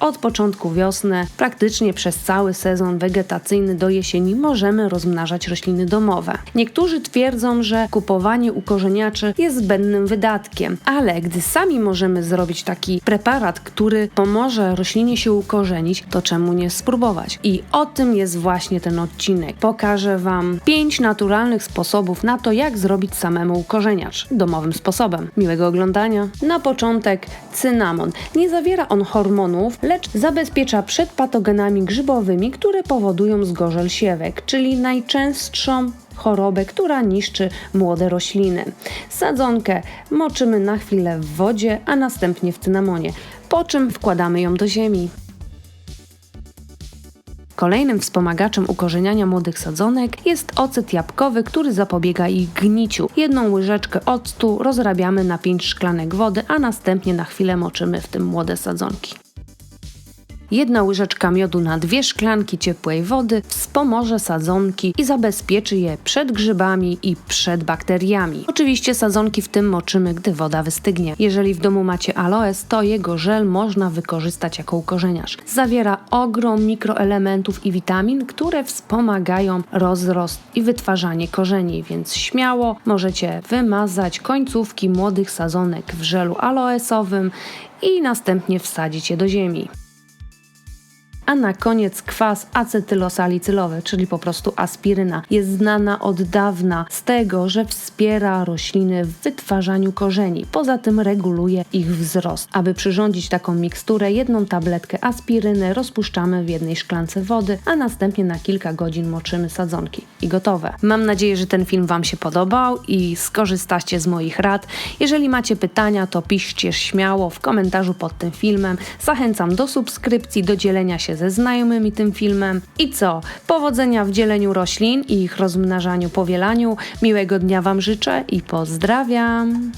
od początku wiosny, praktycznie przez cały sezon wegetacyjny do jesieni możemy rozmnażać rośliny domowe. Niektórzy twierdzą, że kupowanie ukorzeniaczy jest zbędnym wydatkiem, ale gdy sami możemy zrobić taki preparat, który pomoże roślinie się ukorzenić, to czemu nie spróbować? I o tym jest właśnie ten odcinek. Pokażę Wam 5 naturalnych sposobów na to, jak zrobić samemu ukorzeniacz domowym sposobem. Miłego oglądania. Na początek cynamon. Nie zawiera on hormonów, lecz zabezpiecza przed patogenami grzybowymi, które powodują zgorzel siewek, czyli najczęstszą chorobę, która niszczy młode rośliny. Sadzonkę moczymy na chwilę w wodzie, a następnie w cynamonie, po czym wkładamy ją do ziemi. Kolejnym wspomagaczem ukorzeniania młodych sadzonek jest ocet jabłkowy, który zapobiega ich gniciu. Jedną łyżeczkę octu rozrabiamy na 5 szklanek wody, a następnie na chwilę moczymy w tym młode sadzonki. Jedna łyżeczka miodu na dwie szklanki ciepłej wody wspomoże sadzonki i zabezpieczy je przed grzybami i przed bakteriami. Oczywiście sadzonki w tym moczymy, gdy woda wystygnie. Jeżeli w domu macie aloes, to jego żel można wykorzystać jako ukorzeniarz. Zawiera ogrom mikroelementów i witamin, które wspomagają rozrost i wytwarzanie korzeni, więc śmiało możecie wymazać końcówki młodych sadzonek w żelu aloesowym i następnie wsadzić je do ziemi a na koniec kwas acetylosalicylowy, czyli po prostu aspiryna. Jest znana od dawna z tego, że wspiera rośliny w wytwarzaniu korzeni. Poza tym reguluje ich wzrost. Aby przyrządzić taką miksturę, jedną tabletkę aspiryny rozpuszczamy w jednej szklance wody, a następnie na kilka godzin moczymy sadzonki. I gotowe. Mam nadzieję, że ten film Wam się podobał i skorzystacie z moich rad. Jeżeli macie pytania, to piszcie śmiało w komentarzu pod tym filmem. Zachęcam do subskrypcji, do dzielenia się ze znajomymi tym filmem. I co? Powodzenia w dzieleniu roślin i ich rozmnażaniu, powielaniu. Miłego dnia Wam życzę i pozdrawiam.